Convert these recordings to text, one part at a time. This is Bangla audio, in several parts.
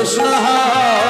কৃষ্ণ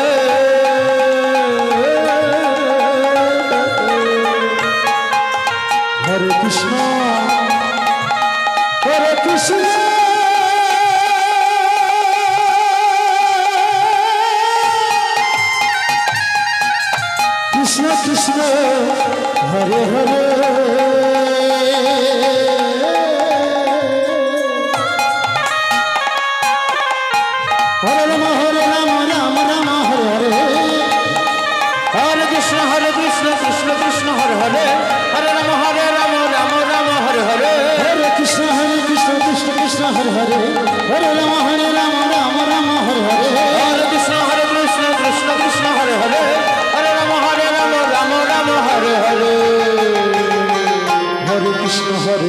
কৃষ্ণ কৃষ্ণ হরে হরে।